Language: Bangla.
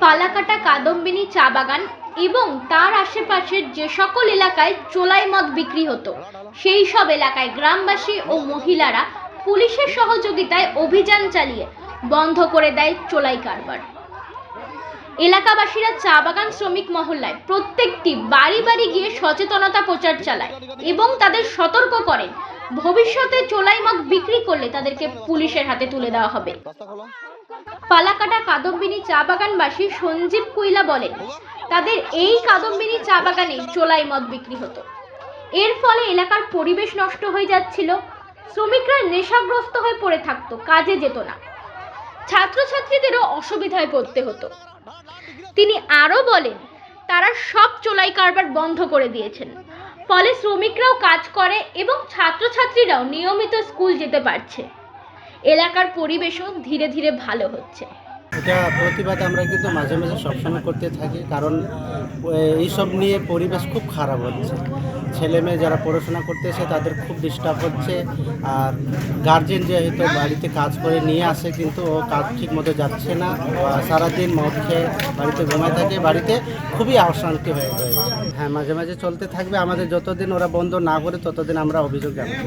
ফালাকাটা কাদম্বিনী চা বাগান এবং তার আশেপাশের যে সকল এলাকায় চোলাই মদ বিক্রি হতো, সেই সব এলাকায় গ্রামবাসী ও মহিলারা পুলিশের সহযোগিতায় অভিযান চালিয়ে বন্ধ করে দেয় চোলাই কারবার। এলাকাবাসীরা চা বাগান শ্রমিক মহল্লায় প্রত্যেকটি বাড়ি বাড়ি গিয়ে সচেতনতা প্রচার চালায় এবং তাদের সতর্ক করেন। ভবিষ্যতে চোলাই মদ বিক্রি করলে তাদেরকে পুলিশের হাতে তুলে দেওয়া হবে। পালাকাটা কাদম্বিনী চা বাগানবাসী সঞ্জীব কুইলা বলেন, তাদের এই কাদম্বিনী চা বাগানে চোলাই মদ বিক্রি হতো। এর ফলে এলাকার পরিবেশ নষ্ট হয়ে যাচ্ছিল, শ্রমিকরা নেশাগ্রস্ত হয়ে পড়ে থাকতো, কাজে যেত না। ছাত্রছাত্রীদেরও অসুবিধায় পড়তে হতো। তিনি আরও বলেন, তারা সব চোলাই কারবার বন্ধ করে দিয়েছেন। ফলে শ্রমিকরাও কাজ করে এবং ছাত্রছাত্রীরাও নিয়মিত স্কুল যেতে পারছে। এলাকার পরিবেশও ধীরে ধীরে ভালো হচ্ছে। এটা প্রতিবাদ আমরা কিন্তু মাঝে মাঝে সবসময় করতে থাকি, কারণ এইসব নিয়ে পরিবেশ খুব খারাপ হচ্ছে। ছেলে মেয়ে যারা পড়াশোনা করতেছে তাদের খুব ডিস্টার্ব হচ্ছে, আর গার্জেন যে হয়তো বাড়িতে কাজ করে নিয়ে আসে কিন্তু ও কাজ ঠিক মতো যাচ্ছে না সারাদিন মদ খেয়ে বাড়িতে ঘুমায় থাকে, বাড়িতে খুবই অশান্তি হয়ে রয়েছে। হ্যাঁ মাঝে মাঝে চলতে থাকবে, আমাদের যতদিন ওরা বন্ধ না করে ততদিন আমরা অভিযোগ জানাতে।